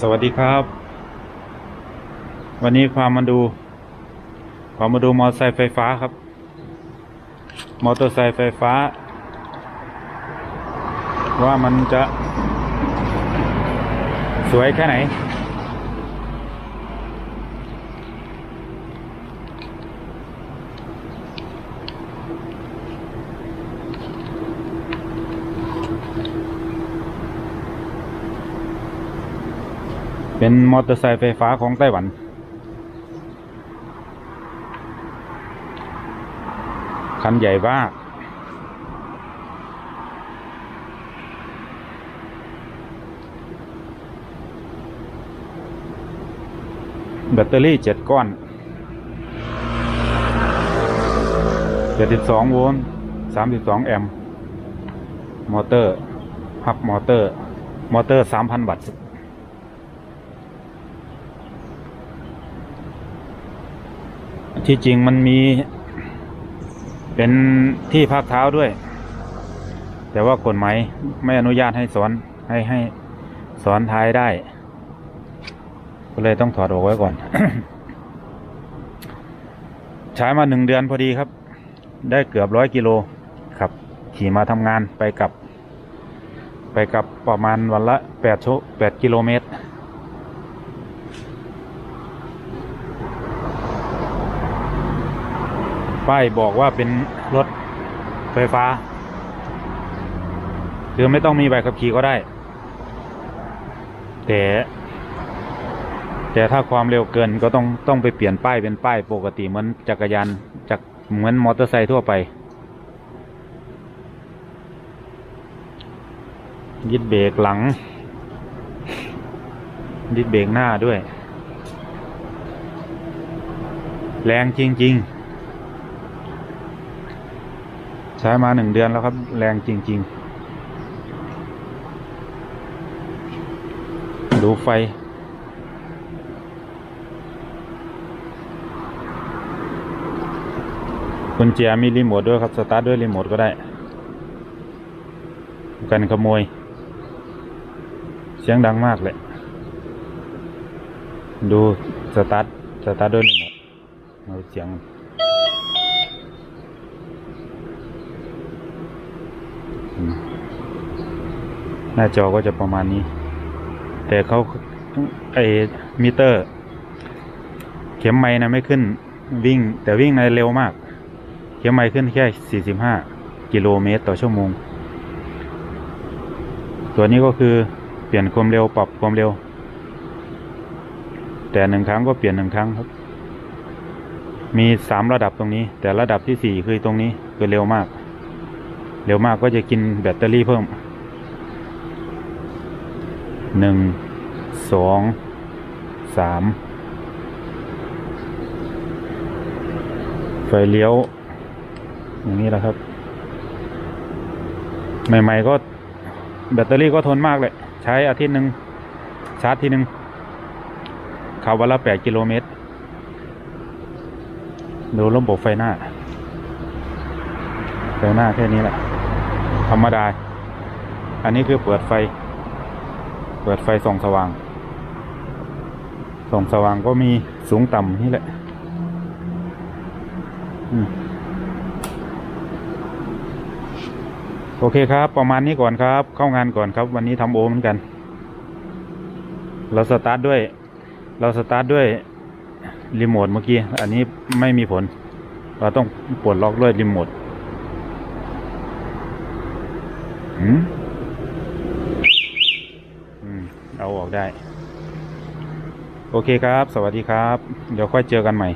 สวัสดีครับ วันนี้ความมาดูความมาดูมอเตอร์ไซค์ไฟฟ้าครับ มอเตอร์ไซค์ไฟฟ้า ว่ามันจะ สวยแค่ไหน เป็นมอเตอร์ไซค์ไฟฟ้าของไต้หวัน คันใหญ่มากแบตเตอรี่เจ็ดก้อนเจ็ดสิบสองโวลต์สามสิบสองแอมป์ มอเตอร์ฮับมอเตอร์ มอเตอร์สามพันวัตต์ ที่จริงมันมี เป็นที่พักเท้าด้วย แต่ว่ากฎหมายไม่อนุญาตให้สอนให้ให้สอนท้ายได้ ก็เลยต้องถอดออกไว้ก่อน ใช้มาหนึ่งเดือนพอดีครับ ได้เกือบร้อยกิโลครับ ขี่มาทำงานไปกับ ไปกับประมาณวันละแปดชั่วแปดกิโลเมตร ป้ายบอกว่าเป็นรถไฟฟ้า คือไม่ต้องมีใบขับขี่ก็ได้ แต่ แต่ถ้าความเร็วเกินก็ต้องต้องไปเปลี่ยนป้ายเป็นป้ายปกติเหมือนจักรยานจากเหมือนมอเตอร์ไซค์ทั่วไป ยึดเบรกหลัง ยึดเบรกหน้าด้วย แรงจริง ๆ ใช้มาหนึ่งเดือนแล้วครับ แรงจริง ๆ ดูไฟกุญแจมีรีโมทด้วยครับ สตาร์ทด้วยรีโมทก็ได้ กันขโมย เสียงดังมากเลย ดูสตาร์ท สตาร์ทด้วยรีโมทเอาเสียง หน้าจอก็จะประมาณนี้ แต่เขาไอมิเตอร์ เข็มไม้นะไม่ขึ้นวิ่ง แต่วิ่งในเร็วมาก เข็มไม้ขึ้นแค่ 45 กิโลเมตรต่อชั่วโมง ตัวนี้ก็คือเปลี่ยนความเร็วปรับความเร็ว แต่หนึ่งครั้งก็เปลี่ยนหนึ่งครั้งครับ มีสามระดับตรงนี้ แต่ระดับที่สี่คือตรงนี้คือเร็วมาก เร็วมากก็จะกินแบตเตอรี่เพิ่ม หนึ่งสองสามไฟเลี้ยว อย่างนี้แหละครับ ใหม่ ๆ ก็แบตเตอรี่ก็ทนมากเลย ใช้อาทิตย์หนึ่งชาร์จทีหนึ่งขับวันละแปดกิโลเมตร ดูระบบไฟหน้า ไฟหน้าแค่นี้แหละ ธรรมดา อันนี้คือเปิดไฟ เปิดไฟส่องสว่าง ส่องสว่างก็มีสูงต่ำนี่แหละอโอเคครับ ประมาณนี้ก่อนครับ เข้างานก่อนครับ วันนี้ทำโอเหมือนกัน เราสตาร์ทด้วย เราสตาร์ทด้วยรีโมทเมื่อกี้ อันนี้ไม่มีผล เราต้องปลดล็อกด้วยรีโมทอืมอืม เอาออก ได้ โอเคครับ สวัสดีครับ เดี๋ยวค่อยเจอกันใหม่